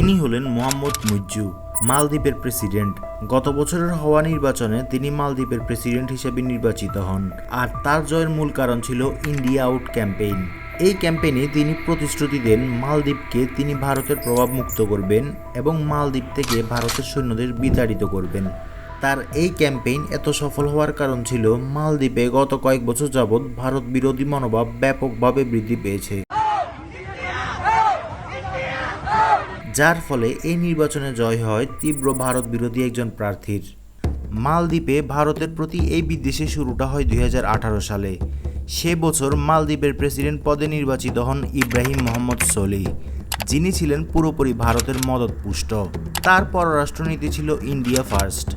ইনি হলেন মোহাম্মদ মুজ্জু, মালদ্বীপের প্রেসিডেন্ট। গত বছরের হওয়া নির্বাচনে তিনি মালদ্বীপের প্রেসিডেন্ট হিসেবে নির্বাচিত হন। আর তার জয়ের মূল কারণ ছিল ইন্ডিয়া আউট ক্যাম্পেইন। এই ক্যাম্পেইনে তিনি প্রতিশ্রুতি দেন মালদ্বীপকে তিনি ভারতের প্রভাব মুক্ত করবেন এবং মালদ্বীপ থেকে ভারতের সৈন্যদের বিতাড়িত করবেন। তার এই ক্যাম্পেইন এত সফল হওয়ার কারণ ছিল মালদ্বীপে গত কয়েক বছর যাবৎ ভারত বিরোধী মনোভাব ব্যাপকভাবে বৃদ্ধি পেয়েছে। যার ফলে এই নির্বাচনে জয় হয় তীব্র ভারত বিরোধী একজন প্রার্থীর। মালদ্বীপে ভারতের প্রতি এই বিদ্বেষের শুরুটা হয় দুই হাজার আঠারো সালে। সে বছর মালদ্বীপের প্রেসিডেন্ট পদে নির্বাচিত হন ইব্রাহিম মোহাম্মদ সোলি, যিনি ছিলেন পুরোপুরি ভারতের মদতপুষ্ট। তার পররাষ্ট্রনীতি ছিল ইন্ডিয়া ফার্স্ট,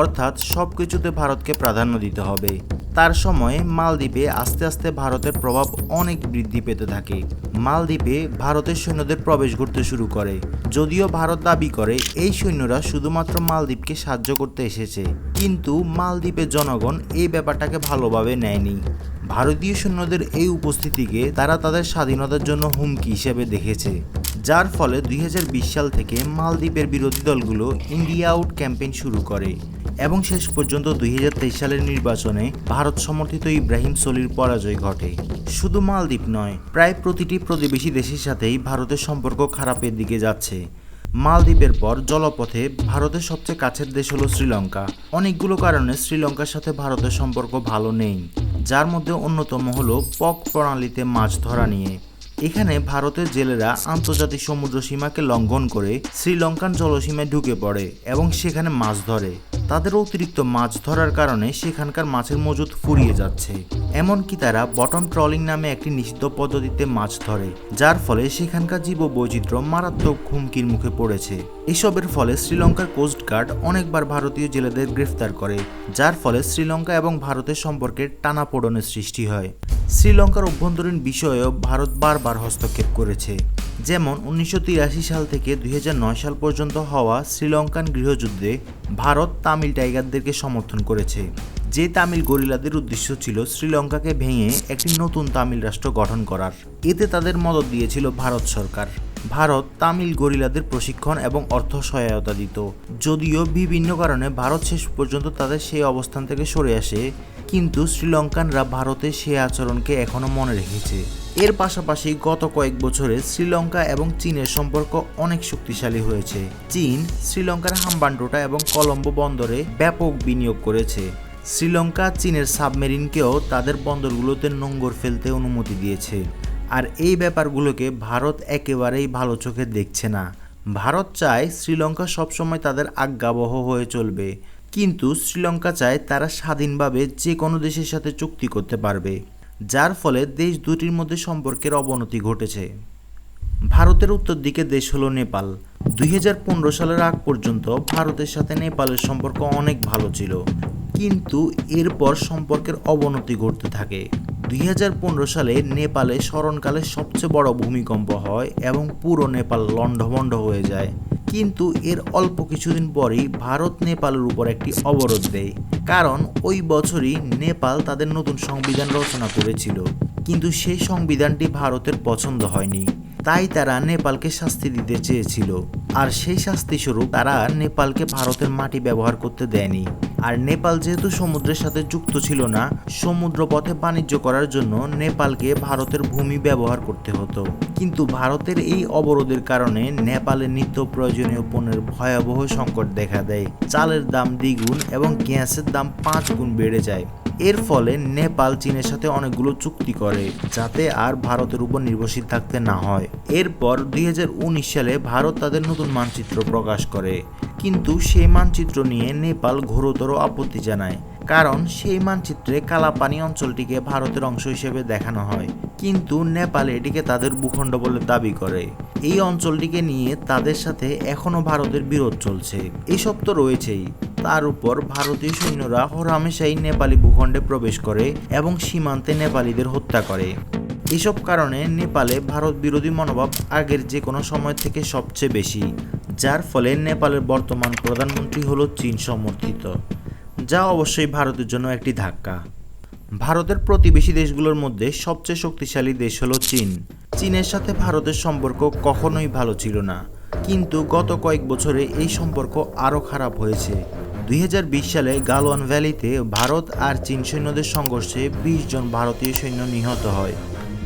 অর্থাৎ সব কিছুতে ভারতকে প্রাধান্য দিতে হবে। তার সময়ে মালদ্বীপে আস্তে আস্তে ভারতের প্রভাব অনেক বৃদ্ধি পেতে থাকে। মালদ্বীপে ভারতের সৈন্যদের প্রবেশ করতে শুরু করে। যদিও ভারত দাবি করে, এই সৈন্যরা শুধুমাত্র মালদ্বীপকে সাহায্য করতে এসেছে। কিন্তু মালদ্বীপের জনগণ এই ব্যাপারটাকে ভালোভাবে নেয়নি। ভারতীয় সৈন্যদের এই উপস্থিতিকে তারা তাদের স্বাধীনতার জন্য হুমকি হিসেবে দেখেছে। যার ফলে দুই হাজার বিশ সাল থেকে মালদ্বীপের বিরোধী দলগুলো ইন্ডিয়া আউট ক্যাম্পেইন শুরু করে। এবং শেষ পর্যন্ত দুই হাজার তেইশ সালের নির্বাচনে ভারত সমর্থিত ইব্রাহিম সলির পরাজয় ঘটে। শুধু মালদ্বীপ নয়, প্রায় প্রতিটি প্রতিবেশী দেশের সাথেই ভারতের সম্পর্ক খারাপের দিকে যাচ্ছে। মালদ্বীপের পর জলপথে ভারতের সবচেয়ে কাছের দেশ হলো শ্রীলঙ্কা। অনেকগুলো কারণে শ্রীলঙ্কার সাথে ভারতের সম্পর্ক ভালো নেই, যার মধ্যে অন্যতম হলো পক প্রণালীতে মাছ ধরা নিয়ে। এখানে ভারতের জেলেরা আন্তর্জাতিক সমুদ্র সীমাকে লঙ্ঘন করে শ্রীলঙ্কান জলসীমায় ঢুকে পড়ে এবং সেখানে মাছ ধরে। তাদের অতিরিক্ত মাছ ধরার কারণে সেখানকার মাছের মজুদ ফুরিয়ে যাচ্ছে। এমনকি তারা বটম ট্রলিং নামে একটি নিষিদ্ধ পদ্ধতিতে মাছ ধরে, যার ফলে সেখানকার জীব বৈচিত্র্য মারাত্মক হুমকির মুখে পড়েছে। এসবের ফলে শ্রীলঙ্কার কোস্ট গার্ড অনেকবার ভারতীয় জেলেদের গ্রেফতার করে, যার ফলে শ্রীলঙ্কা এবং ভারতের সম্পর্কে টানাপোড়নের সৃষ্টি হয়। শ্রীলঙ্কার অভ্যন্তরীণ বিষয়েও ভারত বারবার হস্তক্ষেপ করেছে। যেমন, উনিশশো তিরাশি সাল থেকে দুই সাল পর্যন্ত হওয়া শ্রীলঙ্কান গৃহযুদ্ধে ভারত তামিল টাইগারদেরকে সমর্থন করেছে। যে তামিল গরিলাদের উদ্দেশ্য ছিল শ্রীলঙ্কাকে ভেঙে একটি নতুন তামিল রাষ্ট্র গঠন করার। এতে তাদের মদত দিয়েছিল ভারত সরকার। ভারত তামিল গরিলাদের প্রশিক্ষণ এবং অর্থ সহায়তা দিত। যদিও বিভিন্ন কারণে ভারত শেষ পর্যন্ত তাদের সেই অবস্থান থেকে সরে আসে কিন্তু শ্রীলঙ্কানরা ভারতের সেই আচরণকে এখনও মনে রেখেছে। এর পাশাপাশি গত কয়েক বছরে শ্রীলঙ্কা এবং চীনের সম্পর্ক অনেক শক্তিশালী হয়েছে। চীন, শ্রীলঙ্কার হাম্বান্টোটা এবং কলম্বো বন্দরে ব্যাপক বিনিয়োগ করেছে। শ্রীলঙ্কা চীনের সাবমেরিনকেও তাদের বন্দরগুলোতে নোঙ্গর ফেলতে অনুমতি দিয়েছে। আর এই ব্যাপারগুলোকে ভারত একেবারেই ভালো চোখে দেখছে না। ভারত চায় শ্রীলঙ্কা সবসময় তাদের আজ্ঞাবহ হয়ে চলবে। কিন্তু শ্রীলঙ্কা চায় তারা স্বাধীনভাবে যে কোনো দেশের সাথে চুক্তি করতে পারবে, যার ফলে দেশ দুটির মধ্যে সম্পর্কের অবনতি ঘটেছে। ভারতের উত্তর দিকে দেশ হলো নেপাল। দুই হাজার পনেরো সালের আগ পর্যন্ত ভারতের সাথে নেপালের সম্পর্ক অনেক ভালো ছিল, কিন্তু এরপর সম্পর্কের অবনতি ঘটতে থাকে। দুই হাজার পনেরো সালে নেপালে স্মরণকালে সবচেয়ে বড় ভূমিকম্প হয় এবং পুরো নেপাল লণ্ডভণ্ড হয়ে যায়। কিন্তু এর অল্প কিছুদিন পরেই ভারত নেপালের উপর একটি অবরোধ দেয়। কারণ ওই বছরই নেপাল তাদের নতুন সংবিধান রচনা করেছিল। কিন্তু সেই সংবিধানটি ভারতের পছন্দ হয়নি। তাই তারা নেপালকে শাস্তি দিতে চেয়েছিল। আর সেই শাস্তি স্বরূপ তারা নেপালকে ভারতের মাটি ব্যবহার করতে দেয়নি। আর নেপাল যেহেতু সমুদ্রের সাথে যুক্ত ছিল না সমুদ্র পথে বাণিজ্য করার জন্য নেপালকে ভারতের ভূমি ব্যবহার করতে হতো। কিন্তু ভারতের এই অবরোধের কারণে নেপালে নিত্য প্রয়োজনীয় পণ্যের ভয়াবহ সংকট দেখা দেয়। চালের দাম দ্বিগুণ এবং গ্যাসের দাম পাঁচ গুণ বেড়ে যায়। এর ফলে নেপাল, চীনের সাথে অনেকগুলো চুক্তি করে, যাতে আর ভারতের উপর নির্ভরশীল থাকতে না হয়। এরপর দুই হাজার উনিশ সালে ভারত তাদের নতুন মানচিত্র প্রকাশ করে। কিন্তু সেই মানচিত্র নিয়ে নেপাল ঘোরতর আপত্তি জানায়, কারণ সেই মানচিত্রে কালাপানি অঞ্চলটিকে ভারতের অংশ হিসেবে দেখানো হয়। কিন্তু নেপাল এটিকে তাদের ভূখণ্ড বলে দাবি করে। এই অঞ্চলটিকে নিয়ে তাদের সাথে এখনও ভারতের বিরোধ চলছে। এসব তো রয়েছেই। তার উপর ভারতীয় সৈন্যরা হরহামেশাই নেপালি ভূখণ্ডে প্রবেশ করে এবং সীমান্তে নেপালিদের হত্যা করে। এসব কারণে নেপালে ভারত বিরোধী মনোভাব আগের যে কোনো সময় থেকে সবচেয়ে বেশি, যার ফলে নেপালের বর্তমান প্রধানমন্ত্রী হল চীন সমর্থিত, যা অবশ্যই ভারতের জন্য একটি ধাক্কা। ভারতের প্রতিবেশী দেশগুলোর মধ্যে সবচেয়ে শক্তিশালী দেশ হলো চীন। চীনের সাথে ভারতের সম্পর্ক কখনোই ভালো ছিল না, কিন্তু গত কয়েক বছরে এই সম্পর্ক আরও খারাপ হয়েছে। দুই হাজার বিশ সালে গালওয়ান ভ্যালিতে ভারত আর চীন সৈন্যদের সংঘর্ষে বিশ জন ভারতীয় সৈন্য নিহত হয়।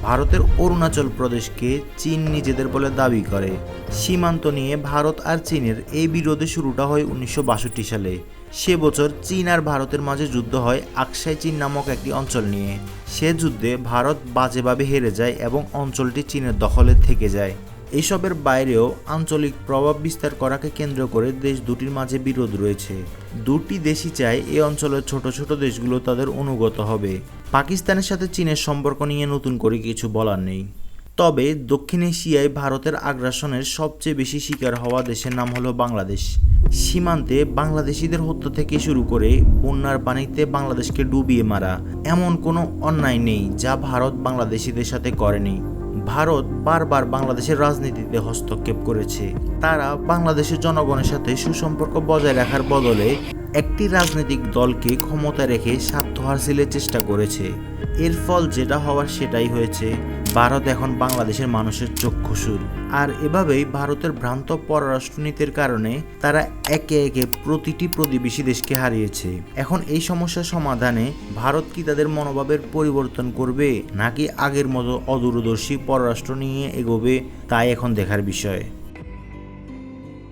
ভারতের অরুণাচল প্রদেশকে চীন নিজেদের বলে দাবি করে। সীমান্ত নিয়ে ভারত আর চীনের এই বিরোধে শুরুটা হয় উনিশশো বাষট্টি সালে। সে বছর চীন আর ভারতের মাঝে যুদ্ধ হয় আকসাই চীন নামক একটি অঞ্চল নিয়ে। সে যুদ্ধে ভারত বাজেভাবে হেরে যায় এবং অঞ্চলটি চীনের দখলে থেকে যায়। এসবের বাইরেও আঞ্চলিক প্রভাব বিস্তার করাকে কেন্দ্র করে দেশ দুটির মাঝে বিরোধ রয়েছে। দুটি দেশই চায় এই অঞ্চলের ছোট ছোট দেশগুলো তাদের অনুগত হবে। পাকিস্তানের সাথে চীনের সম্পর্ক নিয়ে নতুন করে কিছু বলার নেই। তবে দক্ষিণ এশিয়ায় ভারতের আগ্রাসনের সবচেয়ে বেশি শিকার হওয়া দেশের নাম হলো বাংলাদেশ। সীমান্তে বাংলাদেশিদের হত্যা থেকে শুরু করে বন্যার পানিতে বাংলাদেশকে ডুবিয়ে মারা। এমন কোনো অন্যায় নেই যা ভারত বাংলাদেশিদের সাথে করেনি। ভারত বারবার বাংলাদেশের রাজনীতিতে হস্তক্ষেপ করেছে। তারা বাংলাদেশের জনগণের সাথে সুসম্পর্ক বজায় রাখার বদলে একটি রাজনৈতিক দলকে ক্ষমতা রেখে স্বার্থ হাসিলের চেষ্টা করেছে। এর ফল যেটা হওয়ার সেটাই হয়েছে। ভারত এখন বাংলাদেশের মানুষের চক্ষুসুর আর এভাবেই ভারতের ভ্রান্ত পররাষ্ট্রনীতির কারণে তারা একে একে প্রতিটি প্রতিবেশী দেশকে হারিয়েছে। এখন এই সমস্যা সমাধানে ভারত কি তাদের মনোভাবের পরিবর্তন করবে, নাকি আগের মতো অদূরদর্শী পররাষ্ট্র নিয়ে এগোবে, তাই এখন দেখার বিষয়।